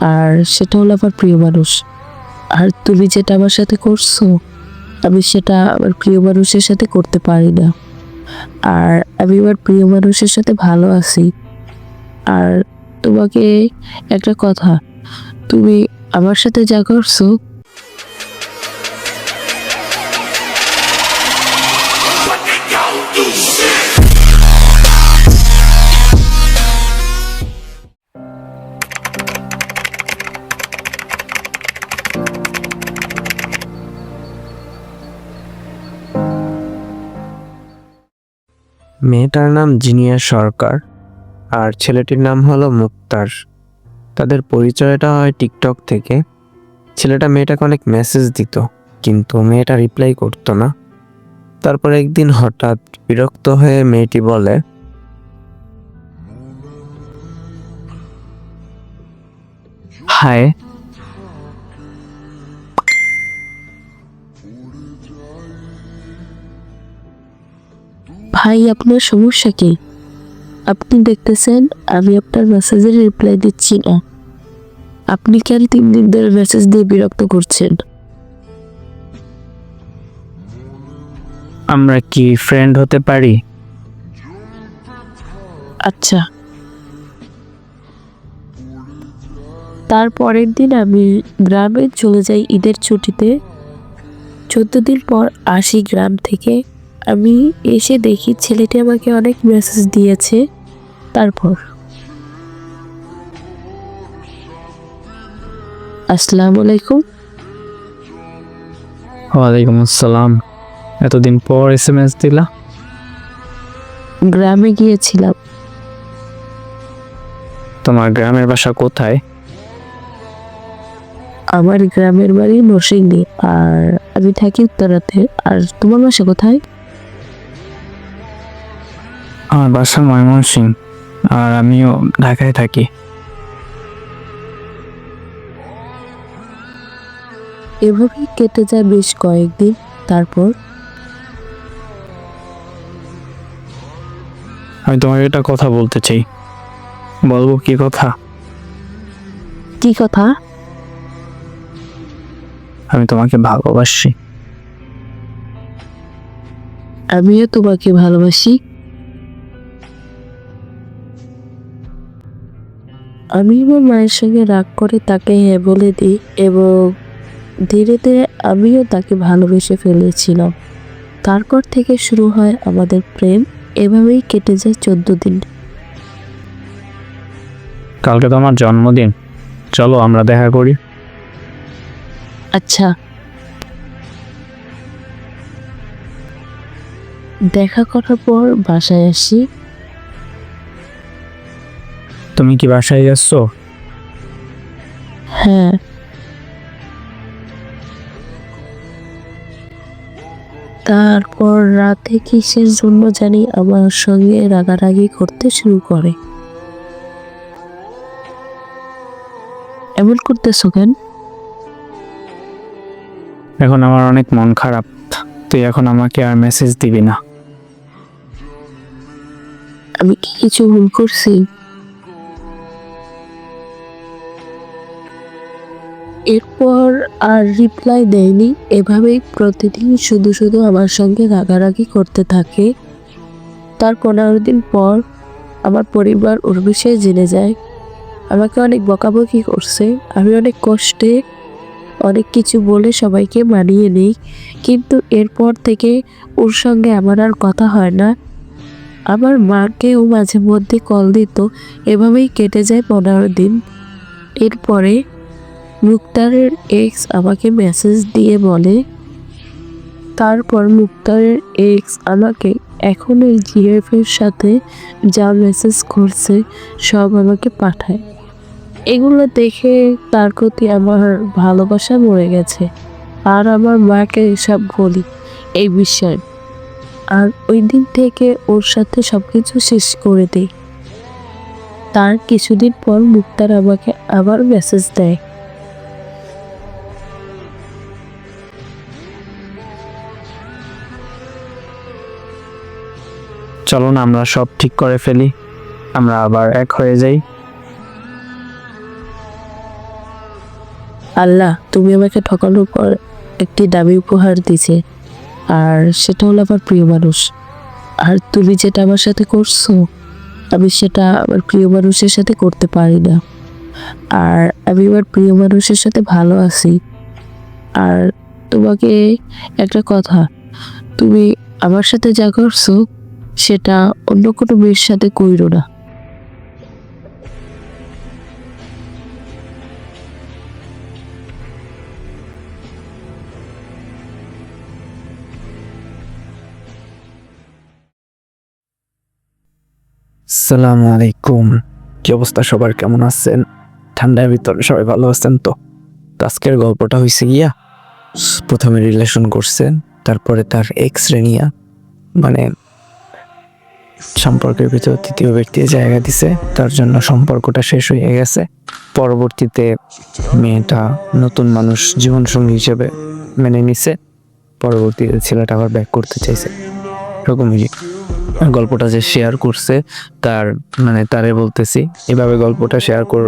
আর সেটা হলো আমার প্রিয় মানুষ। আর তুমি যেটা আমার সাথে করছ, আমি সেটা আমার প্রিয় মানুষের সাথে করতে পারি না। আর আমি আমার প্রিয় মানুষের সাথে ভালো আছি। আর তোমাকে একটা কথা, তুমি আমার সাথে যা করছ মেয়েটার নাম জিনিয়া সরকার, আর ছেলেটির নাম হলো মুক্তার। তাদের পরিচয়টা হয় টিকটক থেকে। ছেলেটা মেয়েটাকে অনেক মেসেজ দিত, কিন্তু মেয়েটা রিপ্লাই করতো না। তারপর একদিন হঠাৎ বিরক্ত হয়ে মেয়েটি বলে, হায় ভাই আপনার সমস্যা কি? আপনি দেখতেছেন আমি আপনার মেসেজের রিপ্লাই দিচ্ছি না। আপনি কেন তিন দিন ধরে মেসেজ দিয়ে বিরক্ত করছেন? আমরা কি ফ্রেন্ড হতে পারি? আচ্ছা। তার পরের দিন আমি গ্রামে চলে যাই ঈদের ছুটিতে। চোদ্দ দিন পর আসি গ্রাম থেকে। আমি এসে দেখি ছেলেটি আমাকে অনেক মেসেজ দিয়েছে। তারপর। আসসালামু আলাইকুম। ওয়ালাইকুম আসসালাম। এতদিন পর এস এম এস দিলা? গ্রামে গিয়েছিলাম। তোমার গ্রামের বাসা কোথায়? আমার গ্রামের বাড়ি নরসিংদী। আর আমি থাকি উত্তরাতে। আর তোমার বাসা কোথায়? আমার বাসা ময়মনসিং আর আমিও ঢাকায় থাকি। এভাবেই কেটে যায় বেশ কয়েকদিন তারপর? আমি তোমাকে একটা কথা বলতে চাই। বলব কি কথা? কি কথা? আমি তোমাকে ভালোবাসি। আমিও তোমাকে ভালোবাসি। আমি আমার মায়ের সঙ্গে রাগ করে তাকে হ্যাঁ বলে দিই এবং ধীরে ধীরে আমিও তাকে ভালোবেসে ফেলেছিলাম। তারপর থেকে শুরু হয় আমাদের প্রেম এভাবেই কেটে যায় চোদ্দ দিন। কালকে তো আমার জন্মদিন। চলো আমরা দেখা করি। আচ্ছা। দেখা করার পর বাসায় আসি। তুমি কি বাসায় যাচ্ছ? হ্যাঁ। তারপর রাতে কিসের জন্য জানি আমার সঙ্গে রাগারাগি করতে শুরু করে। এমন করতেছো কেন? এখন আমার অনেক মন খারাপ। তুই এখন আমাকে আর মেসেজ দিবি না। আমি কি কিছু ভুল করছি? এরপর আর রিপ্লাই দেয়নি। এভাবেই প্রতিদিন শুধু শুধু আমার সঙ্গে রাগারাগি করতে থাকে। তার পনেরো দিন পর আমার পরিবার ওর বিষয়ে জেনে যায়। আমাকে অনেক বকাবকি করছে। আমি অনেক কষ্টে অনেক কিছু বলে সবাইকে মানিয়ে নিই। কিন্তু এরপর থেকে ওর সঙ্গে আমার আর কথা হয় না। আমার মাকেও মাঝে মধ্যে কল দিত। এভাবেই কেটে যায় পনেরো দিন। এরপরে মুক্তারের এক্স আমাকে মেসেজ দিয়ে বলে, তারপর মুক্তারের এক্স আমাকে এখন এই জিএফ এর সাথে যা মেসেজ করছে, সব আমাকে পাঠায়। এগুলো দেখে তার প্রতি আমার ভালোবাসা মরে গেছে। আর আমার মাকে এসব বলি, এই বিষয়ে। আর ওই দিন থেকে ওর সাথে সব কিছু শেষ করে দিই। তার কিছুদিন পর মুক্তার আমাকে আবার মেসেজ দেয়। চলো না, আমরা সব ঠিক করে ফেলি। আমরা আবার এক হয়ে যাই। আল্লাহ, তুমি আমাকে ঠকানোর পর একটি দামি উপহার দিছে আর সেটা হলো আমার প্রিয় মানুষ। আর তুমি যেটা আমার সাথে করছ, আমি সেটা আমার প্রিয় মানুষের সাথে করতে পারি না। আর আমি আমার প্রিয় মানুষের সাথে ভালো আছি। আর তোমাকে একটা কথা, তুমি আমার সাথে যা করছ সেটা অন্য কোনো মেয়ের সাথে কইরো না। সালামু আলাইকুম। কি অবস্থা সবার? কেমন আছেন? ঠান্ডার ভিতরে সবাই ভালো আছেন তো? আজকের গল্পটা হয়েছে গিয়া, প্রথমে রিলেশন করছেন, তারপরে তার এক্স রেনিয়া মানে সম্পর্কের ভিতর তৃতীয় ব্যক্তি জায়গা দিছে, তার জন্য সম্পর্কটা শেষ হয়ে গেছে। পরবর্তীতে মেয়েটা নতুন মানুষ জীবনসঙ্গী হিসেবে মেনে নিছে। পরবর্তীতে ছেলেটা আবার ব্যাক করতে চাইছে। এরকমই গল্পটা যে শেয়ার করছে, তার মানে তারে বলতেছি, এভাবে গল্পটা শেয়ার কর,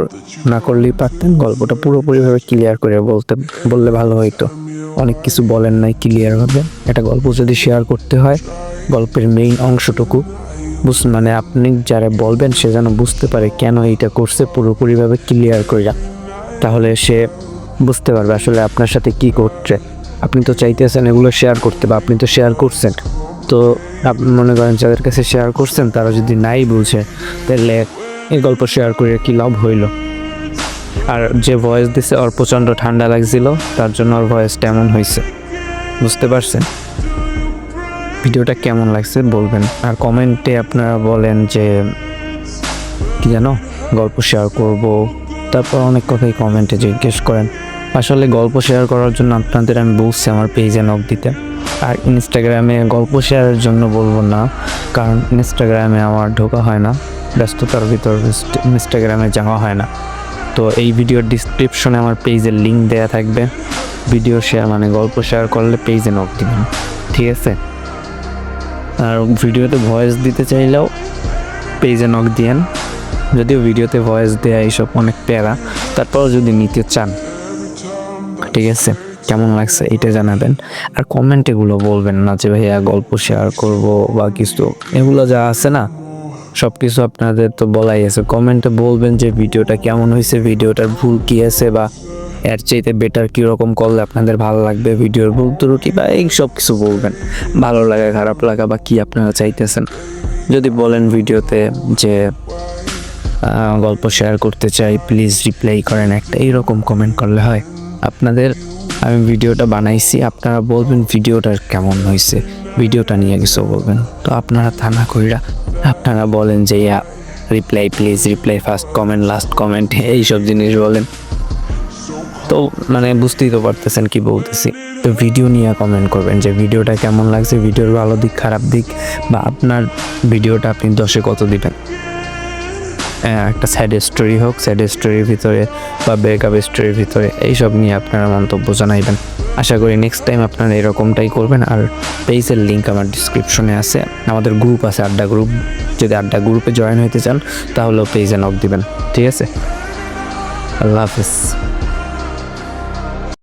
না করলেই পারতেন। গল্পটা পুরোপুরিভাবে ক্লিয়ার করে বলতে, বললে ভালো হইতো। অনেক কিছু বলেন নাই ক্লিয়ার ভাবে একটা গল্প যদি শেয়ার করতে হয়, গল্পের মেইন অংশটুকু বুঝ মানে আপনি যারা বলবেন সে যেন বুঝতে পারে কেন এইটা করছে পুরোপুরিভাবে ক্লিয়ার করে তাহলে সে বুঝতে পারবে আসলে আপনার সাথে কি করছে আপনি তো চাইতেছেন এগুলো শেয়ার করতে বা আপনি তো শেয়ার করছেন। তো আপনি মনে করেন যাদের কাছে শেয়ার করছেন তারা যদি নাই বুঝে, তাহলে এই গল্প শেয়ার করে কি লাভ হইল? আর যে ভয়েস দিছে ওর প্রচণ্ড ঠান্ডা লাগছিল, তার জন্য ওর ভয়েসটা এমন হয়েছে বুঝতে পারছেন? ভিডিওটা কেমন লাগছে বলবেন। আর কমেন্টে আপনারা বলেন যে, কি জানো, গল্প শেয়ার করব। তারপর অনেক কথাই কমেন্টে জিজ্ঞেস করেন। আসলে গল্প শেয়ার করার জন্য আপনাদের আমি বলছি আমার পেজে নক দিতে। আর ইনস্টাগ্রামে গল্প শেয়ারের জন্য বলব না, কারণ ইনস্টাগ্রামে আমার ঢোকা হয় না, ব্যস্ততার ভিতর ইনস্টাগ্রামে যাওয়া হয় না। তো এই ভিডিওর ডিসক্রিপশনে আমার পেজের লিঙ্ক দেওয়া থাকবে। ভিডিও শেয়ার মানে গল্প শেয়ার করলে পেজে নক দিবেন। ঠিক আছে? আর ভিডিওতে ভয়েস দিতে চাইলেও পেজে নক দিয়েন। যদিও ভিডিওতে ভয়েস দেয়া এইসব অনেক প্যারা তারপর যদি নিতে চান, ঠিক আছে, কেমন লাগছে এটা জানাবেন। আর কমেন্ট এগুলো বলবেন না যে ভাইয়া গল্প শেয়ার করব বা কিছু, এগুলো যা আছে না সব কিছু আপনাদের তো বলাই আছে। কমেন্টে বলবেন যে ভিডিওটা কেমন হয়েছে, ভিডিওটার ভুল কি আছে বা এর চাইতে বেটার কীরকম করলে আপনাদের ভালো লাগবে ভিডিওর ভুল ত্রুটি বা এই সব কিছু বলবেন। ভালো লাগা, খারাপ লাগা বা কি আপনারা চাইতেছেন? যদি বলেন ভিডিওতে যে গল্প শেয়ার করতে চাই প্লিজ রিপ্লাই করেন একটা এইরকম কমেন্ট করলে হয়। আপনাদের আমি ভিডিওটা বানাইছি, আপনারা বলবেন ভিডিওটা কেমন হয়েছে ভিডিওটা নিয়ে কিছু বলবেন। তো আপনারা থানা কইরা, আপনারা বলেন যে reply please reply first comment last comment এইসব জিনিস বলেন। তো মানে বুঝতেই তো পারতেছেন কি বলতেছি। তো ভিডিও নিয়ে কমেন্ট করবেন যে ভিডিওটা কেমন লাগছে ভিডিওর ভালো দিক খারাপ দিক বা আপনার ভিডিওটা আপনি দশে কত দিবেন। হ্যাঁ, একটা স্যাড স্টোরি হোক স্যাড স্টোরির ভিতরে বা ব্রেকআপ স্টোরির ভিতরে এইসব নিয়ে আপনারা মন্তব্য জানাইবেন। আশা করি নেক্সট টাইম আপনারা এরকমটাই করবেন। আর পেজের লিঙ্ক আমার ডিসক্রিপশনে আছে। আমাদের গ্রুপ আছে আড্ডা গ্রুপ যদি আড্ডা গ্রুপে জয়েন হইতে চান তাহলেও পেজে নক দিবেন। ঠিক আছে? আল্লাহ হাফিজ।